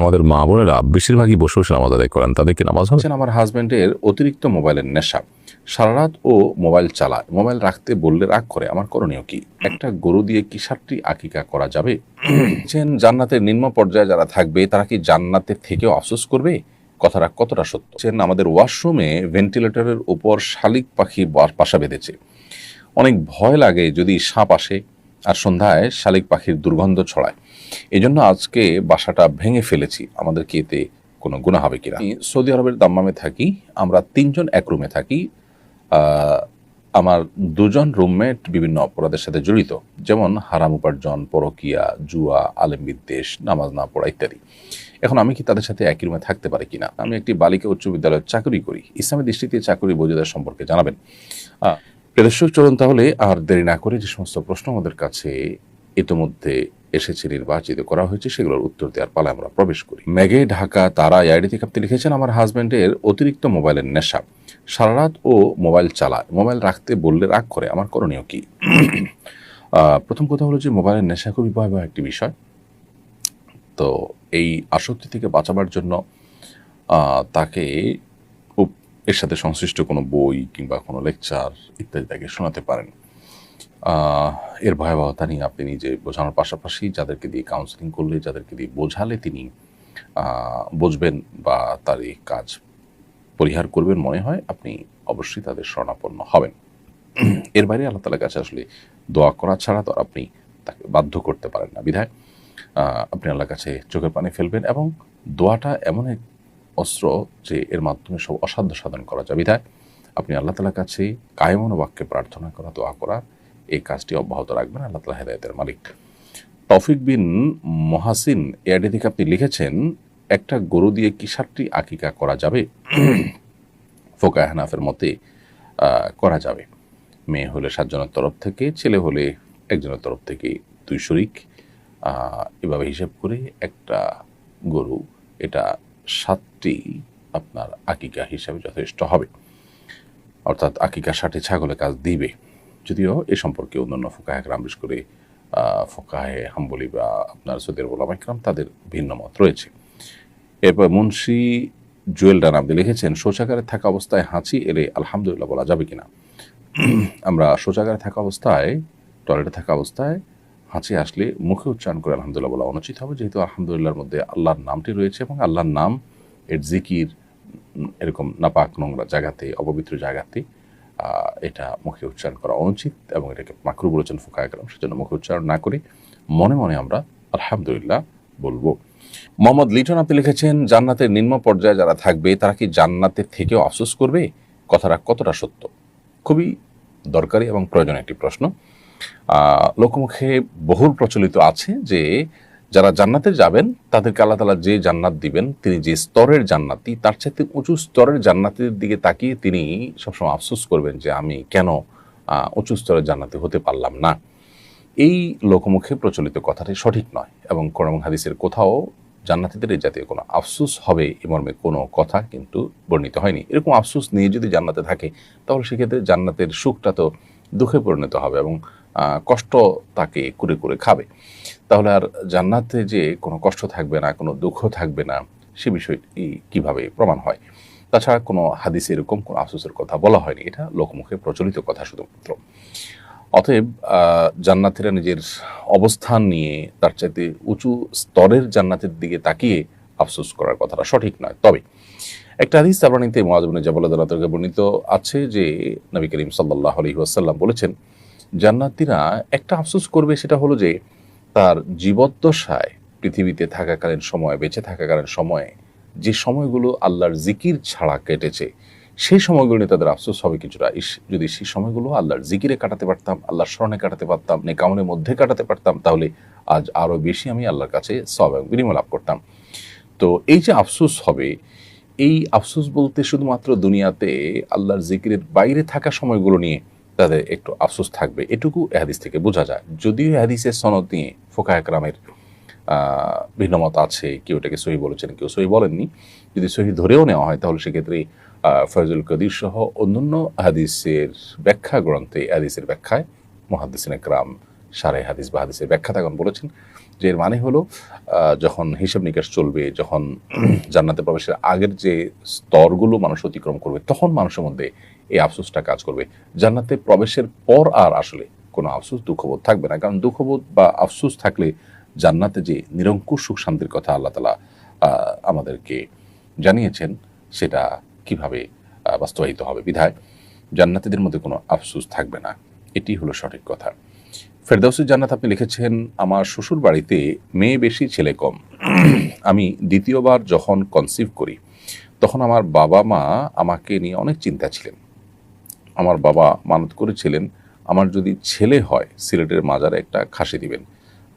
আমাদের মা বোনেরা বেশিরভাগই বসে বসে নামাজ আদায় করেন তাদেরকে নামাজ হচ্ছেন আমার হাজব্যান্ডের অতিরিক্ত মোবাইলের নেশা। সারা রাত ও মোবাইল চালায়। মোবাইল রাখতে বললে রাগ করে আমার করণীয় কি? একটা গরু দিয়ে কি সাতটি আকিকা করা যাবে? জান্নাতের নিম্ন পর্যায়ে যারা থাকবে তারা কি জান্নাতের থেকেও আফসোস করবে? কথাটা কতটা সত্য? বলছেন, আমাদের ওয়াশরুমে ভেন্টিলেটরের উপর শালিক পাখি বাসা বেঁধেছে। অনেক ভয় লাগে যদি সাপ আসে। আর সন্ধ্যায় শালিক পাখির দুর্গন্ধ ছড়ায়। এই জন্য আজকে বাসাটা ভেঙে ফেলেছি। আমাদের কি এতে কোনো গুণা হবে কিনা? সৌদি আরবের দাম্মামে থাকি, আমরা তিনজন এক রুমে থাকি। আমার দুজন রুমমেট বিভিন্ন অপরাধের সাথে জড়িত, যেমন হারাম উপার্জন, পরকিয়া, জুয়া, আলেম বিদ্বেষ, নামাজ না পড়া ইত্যাদি। এখন আমি কি তাদের সাথে একই রুমে থাকতে পারি কিনা? আমি একটি বালিকা উচ্চ বিদ্যালয়ের চাকরি করি। ইসলামের দৃষ্টিতে চাকরি বৈধতার সম্পর্কে জানাবেন। দর্শক, চলুন তাহলে আর দেরি না করে যে সমস্ত প্রশ্ন আমাদের কাছে ইতিমধ্যে এসেছে, নির্বাচিত করা হয়েছে, সেগুলোর উত্তর দেওয়ার পালে আমরা প্রবেশ করি। মেঘে ঢাকা তারা আইডি থেকে আপনি লিখেছেন, আমার হাজব্যান্ডের অতিরিক্ত মোবাইলের নেশা। সারা রাত ও মোবাইল চালায়। মোবাইল রাখতে বললে রাগ করে। আমার করণীয় কি? প্রথম কথা হলো যে মোবাইলের নেশা খুবই ভয়াবহ একটি বিষয়। তো এই আসক্তি থেকে বাঁচাবার জন্য তাকে এর সাথে সংশ্লিষ্ট কোনো বই কিংবা কোনো লেকচার ইত্যাদি তাকে শোনাতে পারেন। এর ভয়াবহতা নিয়ে আপনি নিজে বোঝানোর পাশাপাশি যাদেরকে দিয়ে কাউন্সিলিং করলে, যাদেরকে দিয়ে বোঝালে তিনি বুঝবেন বা তার এই কাজ পরিহার করবেন মনে হয় আপনি অবশ্যই তাদের শরণাপন্ন হবেন। এর বাইরে আল্লাহ তালার কাছে আসলে দোয়া করা ছাড়া তো আপনি তাকে বাধ্য করতে পারেন না। বিধায় আপনি আল্লাহর কাছে চোখের পানি ফেলবেন এবং দোয়াটা এমন এক অস্ত্র যে এর মাধ্যমে সব অসাধ্য সাধন করা যায় বিধায় আপনি আল্লাহ তালার কাছে কায়মন বাক্যে প্রার্থনা করা, দোয়া করা, এই কাজটি অব্যাহত রাখবেন, আল্লাহ তালা হেদায়তের মালিক। তৌফিক বিন মহাসিন এয়াডি থেকে আপনি লিখেছেন, একটা গরু দিয়ে কি সাতটি আকিকা করা যাবে? ফোকা হানাফের মতে করা যাবে। মেয়ে হলে সাতজনের তরফ থেকে, ছেলে হলে একজনের তরফ থেকে দুই শরিক। এভাবে হিসেব করে একটা গরু, এটা সাতটি আপনার আকিকা হিসাবে যথেষ্ট হবে। অর্থাৎ আকিকা ষাটে ছাগলে কাজ দিবে। যদিও এ সম্পর্কে অন্যান্য ফোকাহ একরাম বিশেষ করে ফোকাহে হাম্বলি বা আপনার সৌদের ওলামা একরাম তাদের ভিন্ন মত রয়েছে। এরপর মুন্সি জুয়েল ডান আপনি লিখেছেন, শৌচাগারে থাকা অবস্থায় হাঁচি এলে আলহামদুলিল্লাহ বলা যাবে কিনা? আমরা শৌচাগারে থাকা অবস্থায়, টয়লেটে থাকা অবস্থায় হাঁচি আসলে মুখে উচ্চারণ করে আলহামদুলিল্লাহ বলা অনুচিত হবে। যেহেতু আলহামদুলিল্লাহর মধ্যে আল্লাহর নামটি রয়েছে এবং আল্লাহর নাম এর জিকির এরকম নাপাক, নোংরা জায়গাতে অপবিত্র জায়গাতে এটা মুখে উচ্চারণ করা অনুচিত এবং এটাকে মাকরু বলেছেন ফুকা একরাম সেজন্য মুখে উচ্চারণ না করে মনে মনে আমরা আলহামদুলিল্লাহ বলব। মোহাম্মদ লিটন আপনি লিখেছেন, জান্নাতের নিম্ন পর্যায়ে যারা থাকবে, তারা কি জান্নাতের থেকেও আফসোস করবে? কথাটা কতটা সত্য? খুবই দরকারি এবং প্রয়োজনীয় একটি প্রশ্ন। লোকমুখে বহুল প্রচলিত আছে যে যারা জান্নাতে যাবেন, তাদেরকে আল্লাহ তালা যে জান্নাত দিবেন, তিনি যে স্তরের জান্নাতি, তার চাইতে উঁচু স্তরের জান্নাতের দিকে তাকিয়ে তিনি সবসময় আফসোস করবেন যে আমি কেন উঁচু স্তরের জান্নাতি হতে পারলাম না। এই লোকমুখে প্রচলিত কথাটি সঠিক নয় এবং কোরআন হাদিসের কোথাও জান্নাতিদের এই জাতীয় কোনো আফসোস হবে এ মর্মে কোনো কথা কিন্তু বর্ণিত হয়নি। এরকম আফসোস নিয়ে যদি জান্নাতে থাকে, তাহলে সেক্ষেত্রে জান্নাতের সুখটা তো দুঃখে পরিণত হবে এবং কষ্ট তাকে করে করে খাবে। তাহলে আর জান্নাতে যে কোনো কষ্ট থাকবে না, কোনো দুঃখ থাকবে না, সে বিষয়টি কীভাবে প্রমাণ হয়? তাছাড়া কোনো হাদিসে এরকম কোনো আফসোসের কথা বলা হয়নি, এটা লোকমুখে প্রচলিত কথা শুধুমাত্র। অতএব জান্নাতিরা নিজের অবস্থান নিয়ে তার চাইতে উঁচু স্তরের জান্নাতের দিকে তাকিয়ে আফসোস করার কথাটা সঠিক নয়। তবে একটা হাদিস তাবানিতে মোয়াজবিন জাবাল্লাহ বর্ণিত আছে যে, নবী করিম সাল্লাহ আলহি ওয়াসাল্লাম বলেছেন জান্নাতিরা একটা আফসোস করবে, সেটা হলো যে তার জীবদ্দশায় পৃথিবীতে থাকাকালীন সময়, বেঁচে থাকাকালীন সময়ে, যে সময়গুলো আল্লাহর জিকির ছাড়া কেটেছে, সেই সময়গুলো নিয়ে তাদের আফসোস হবে কিছুটা। ইস, যদি সেই সময়গুলো আল্লাহর জিকিরে কাটাতে পারতাম, আল্লাহর স্মরণে কাটাতে পারতাম নেকামনের মধ্যে কাটাতে পারতাম, তাহলে আজ আরও বেশি আমি আল্লাহর কাছে সব বিনিময় লাভ করতাম। তো এই যে আফসোস হবে, এই আফসোস বলতে শুধুমাত্র দুনিয়াতে আল্লাহর জিকিরের বাইরে থাকা সময়গুলো নিয়ে তাদের একটু আফসোস থাকবে। এটুকু এহাদিস হাদিস থেকে বোঝা যায়। যদিও এহাদিসের হাদিসের সনদ নিয়ে ফোকা একরামের ভিন্নমত আছে, কেউ এটাকে সহি বলেছেন, কেউ সহি বলেননি। যদি সহি ধরেও নেওয়া হয়, তাহলে সেক্ষেত্রে ফয়জুল কদির সহ অন্যান্য এহাদিসের ব্যাখ্যা গ্রন্থে, এহাদিসের হাদিসের ব্যাখ্যায় মহাদিসিন একরাম সারে হাদিস বা হাদিসের ব্যাখ্যা তখন বলেছেন যে এর মানে হলো যখন হিসাব নিকাশ চলবে, যখন জান্নাতে প্রবেশের আগের যে স্তরগুলো মানুষ অতিক্রম করবে, তখন মানুষের মধ্যে এই আফসোসটা কাজ করবে। জান্নাতে প্রবেশের পর আর আসলে কোনো আফসোস, দুঃখবোধ থাকবে না। কারণ দুঃখবোধ বা আফসোস থাকলে জান্নাতে যে নিরঙ্কুশ সুখ শান্তির কথা আল্লাহ তালা আমাদেরকে জানিয়েছেন, সেটা কীভাবে বাস্তবায়িত হবে বিধায় জান্নাতীদের মধ্যে কোনো আফসোস থাকবে না। এটি হলো সঠিক কথা। ফেরদাউসি জান্নাত আপনি লিখেছেন, আমার শ্বশুর বাড়িতে মেয়ে বেশি, ছেলে কম। আমি দ্বিতীয়বার যখন কনসিভ করি, তখন আমার বাবা মা আমাকে নিয়ে অনেক চিন্তা ছিলেন। আমার বাবা মানত করেছিলেন, আমার যদি ছেলে হয়, সিলেটের মাজারে একটা খাসি দিবেন।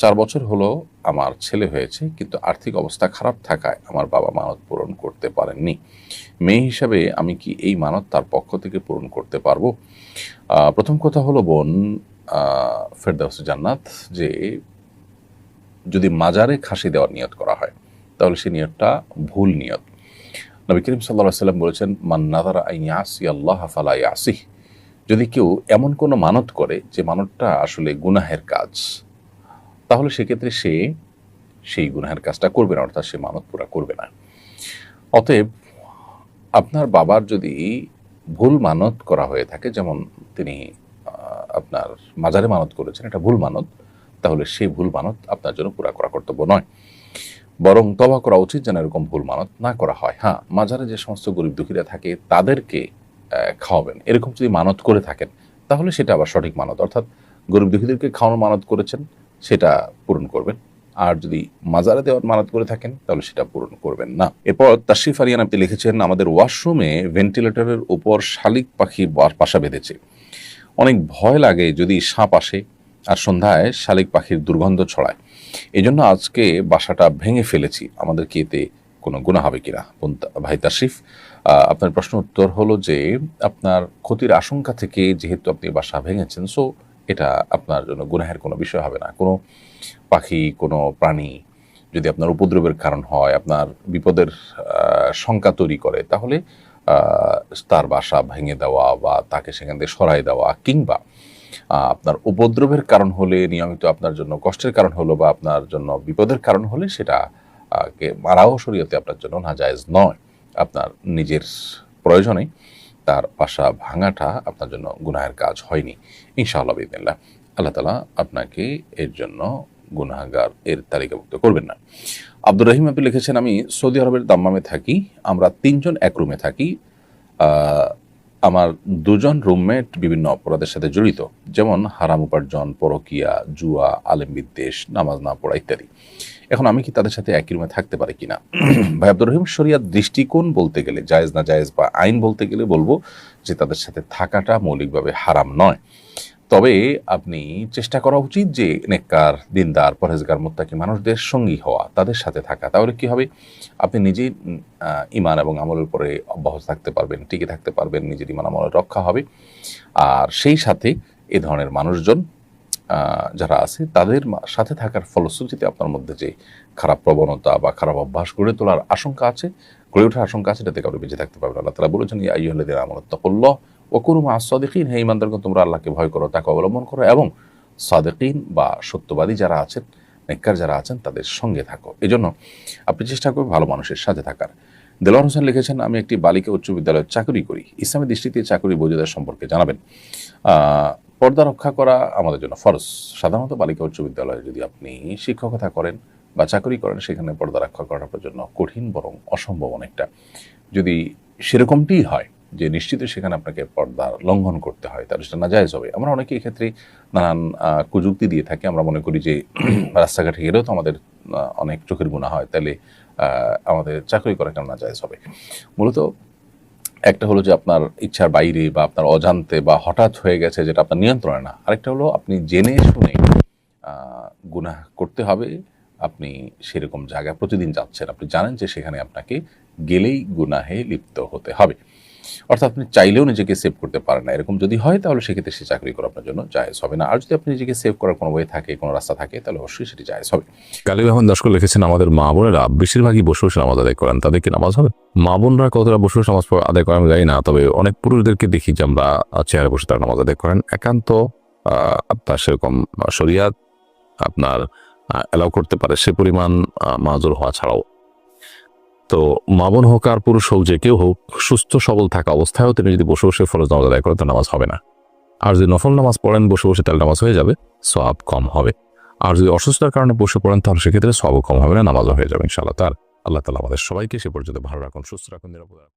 চার বছর হলো আমার ছেলে হয়েছে, কিন্তু আর্থিক অবস্থা খারাপ থাকায় আমার বাবা মানত পূরণ করতে পারেননি। মেয়ে হিসাবে আমি কি এই মানত তার পক্ষ থেকে পূরণ করতে পারব? প্রথম কথা হলো, বোন ফেরদাউস জান্নাত যে যদি মাজারে খাসি দেওয়ার নিয়ত করা হয়, তাহলে সেই নিয়তটা ভুল নিয়ত। নবী করিম সাল্লাহ সাল্লাম বলেছেন, মান নাদারা ইয়াসি আল্লাহ ফালা ইয়াসিহ। যদি কেউ এমন কোনো মানত করে যে মানতটা আসলে গুনাহের কাজ, তাহলে সেক্ষেত্রে সে সেই গুনাহের কাজটা করবে না, অর্থাৎ সে মানত পুরা করবে না। অতএব আপনার বাবার যদি ভুল মানত করা হয়ে থাকে, যেমন তিনি আপনার মাজারে মানত করেছেন, এটা ভুল মানত, তাহলে সেই ভুল মানত আপনার জন্য পুরা করা কর্তব্য নয়। বরং তবা করা উচিত যেন এরকম ভুল মানত না করা হয়। হ্যাঁ মাজারে যে সমস্ত গরিব দুঃখীরা থাকে, তাদেরকে খাওয়াবেন। এরকম যদি মানত করে থাকেন, তাহলে সেটা আবার সঠিক মানত। অর্থাৎ গরিব দুঃখীদেরকে খাওয়ানোর মানত করেছেন, সেটা পূরণ করবেন। আর যদি মাজারে দেওয়ার মানত করে থাকেন, তাহলে সেটা পূরণ করবেন না। এরপর তাশরিফ আরিয়ান আপনি লিখেছেন, আমাদের ওয়াশরুমে ভেন্টিলেটরের উপর শালিক পাখি বাসা বেঁধেছে। অনেক ভয় লাগে যদি সাপ আসে আর সন্ধ্যায় শালিক পাখির দুর্গন্ধ ছড়ায়। এই জন্য আজকে বাসাটা ভেঙে ফেলেছি। আমাদের কি এতে কোনো গুণা হবে কিনা? ভাই আহ, আপনার প্রশ্ন উত্তর হলো যে আপনার ক্ষতির আশঙ্কা থেকে যেহেতু আপনি বাসা ভেঙেছেন সো এটা আপনার জন্য গুনাহের কোনো বিষয় হবে না। কোনো পাখি কোনো প্রাণী যদি আপনার উপদ্রবের কারণ হয় আপনার বিপদের শঙ্কা তৈরি করে তাহলে তার বাসা ভেঙে দেওয়া বা তাকে সেখান থেকে সরাই দেওয়া কিংবা আপনার উপদ্রবের কারণ হলে, নিয়মিত আপনার জন্য কষ্টের কারণ হলো বা আপনার জন্য বিপদের কারণ হলে সেটা কে মারাও শরীয়তে আপনার জন্য নাজায়েজ নয়। আপনার নিজের প্রয়োজনে তার বাসা ভাঙাটা আপনার জন্য গুনাহের কাজ হয়নি। ইনশাআল্লাহ বিদিল্লাহ আল্লাহ তালা আপনাকে এর জন্য গুনাহগার এর তালিকাভুক্ত করবেন না। আব্দুর রহিম আপনি লিখেছেন, আমি সৌদি আরবের দাম্মামে থাকি, আমরা তিনজন এক রুমে থাকি আমার দুজন রুমমেট বিভিন্ন অপরাধের সাথে জড়িত, যেমন হারাম উপার্জন, পরকিয়া, জুয়া, আলেম বিদ্বেষ, নামাজ না পড়া ইত্যাদি। এখন আমি কি তাদের সাথে একই রুমে থাকতে পারি কিনা? ভাই আব্দুর রহিম শরিয়ার দৃষ্টিকোণ বলতে গেলে, জায়েজ না জায়েজ বা আইন বলতে গেলে বলব যে তাদের সাথে থাকাটা মৌলিকভাবে হারাম নয়। তবে আপনি চেষ্টা করা উচিত যে নেককার, দিনদার, পরহেজগার, মোত্তাকি মানুষদের সঙ্গী হওয়া, তাদের সাথে থাকা। তাহলে কি হবে? আপনি নিজেই ইমান এবং আমলের উপরে অব্যাহত থাকতে পারবেন, টিকে থাকতে পারবেন, নিজের ইমান আমলের রক্ষা হবে। আর সেই সাথে এ ধরনের মানুষজন যারা আছে, তাদের সাথে থাকার ফলশ্রুতিতে আপনার মধ্যে যে খারাপ প্রবণতা বা খারাপ অভ্যাস গড়ে তোলার আশঙ্কা আছে, গড়ে ওঠার আশঙ্কা আছে, এটাতে কাউকে বেঁচে থাকতে পারবেন আল্লাহ তালা বলেছেন, ইয়া আইয়ুহাল্লাযীনা আমানু তাকুল্লাহ ওয়া কুনু মা'আস হে ঈমানদারগণ তোমরা আল্লাহকে ভয় করো, তাকে অবলম্বন করো এবং সাদিকিন বা সত্যবাদী যারা আছেন, নেককার যারা আছেন, তাদের সঙ্গে থাকো। এজন্য আপনি চেষ্টা করবেন ভালো মানুষের সাথে থাকার। দেলোয়ার হোসেন লিখেছেন, আমি একটি বালিকা উচ্চ বিদ্যালয়ে চাকরি করি। ইসলামের দৃষ্টিতে চাকরি বৈধতার সম্পর্কে জানাবেন। পর্দা রক্ষা করা আমাদের জন্য ফরজ। সাধারণত বালিকা উচ্চ বিদ্যালয়ে যদি আপনি শিক্ষকতা করেন বা চাকরি করেন, সেখানে পর্দা রক্ষা করাটা জন্য কঠিন, বরং অসম্ভব অনেকটা। যদি সেরকমটিই হয় যে নিশ্চিত সেখানে আপনাকে পর্দা লঙ্ঘন করতে হয়, তাহলে সেটা নাজায়জ হবে। আমরা অনেকে এক্ষেত্রে নানান কুযুক্তি দিয়ে থাকি। আমরা মনে করি যে রাস্তাঘাটে গেলেও তো আমাদের অনেক চোখের গুণা হয়, তাহলে আমাদের চাকরি করা কেন নাজায়জ হবে? মূলত একটা হলো যে আপনার ইচ্ছার বাইরে বা আপনার অজান্তে বা হঠাৎ হয়ে গেছে যেটা আপনার নিয়ন্ত্রণে না। আরেকটা হলো আপনি জেনে শুনে গুনাহ করতে হবে। আপনি সেরকম জায়গায় প্রতিদিন যাচ্ছেন। আপনি জানেন যে সেখানে আপনাকে গেলেই গুনাহে লিপ্ত হতে হবে। অর্থাৎ আপনি চাইলেও নিজেকে সেভ করতে পারেন না। এরকম যদি হয়, তাহলে সেক্ষেত্রে সে চাকরি করা আপনার জন্য জায়েজ হবে না। আর যদি আপনি নিজেকে সেভ করার কোনো ওয়ে থাকে, কোনো রাস্তা থাকে, তাহলে অবশ্যই সেটি জায়েজ হবে। কালিম আহমদ দাসকর লিখেছেন, আমাদের মা বোনেরা বেশিরভাগই বসে বসে নামাজ আদায় করেন। তাদের কি নামাজ হবে? মা বোনরা কতটা বসে বসে নামাজ আদায় করেন জানি না, তবে অনেক পুরুষদেরকে দেখি যে আমরা চেয়ারে বসে তারা নামাজ আদায় করেন। একান্ত আপনার সেরকম শরিয়াত আপনার অ্যালাউ করতে পারে। সে পরিমাণ মাজুর হওয়া ছাড়াও। তো মামুন হোক আর পুরুষ হোক, যে কেউ হোক, সুস্থ, সবল থাকা অবস্থায়ও তিনি যদি বসে বসে ফরজ নামাজ আদায় করেন, তো নামাজ হবে না। আর যদি নফল নামাজ পড়েন, বসে বসে তাহলে নামাজ হয়ে যাবে সব কম হবে। আর যদি অসুস্থতার কারণে বসে পড়েন, তাহলে সেক্ষেত্রে সবও কম হবে না, নামাজও হয়ে যাবে ইনশাআল্লাহ। তার আল্লাহ তালা আমাদের সবাইকে সে পর্যন্ত ভালো রাখুন, সুস্থ রাখুন, নিরাপদ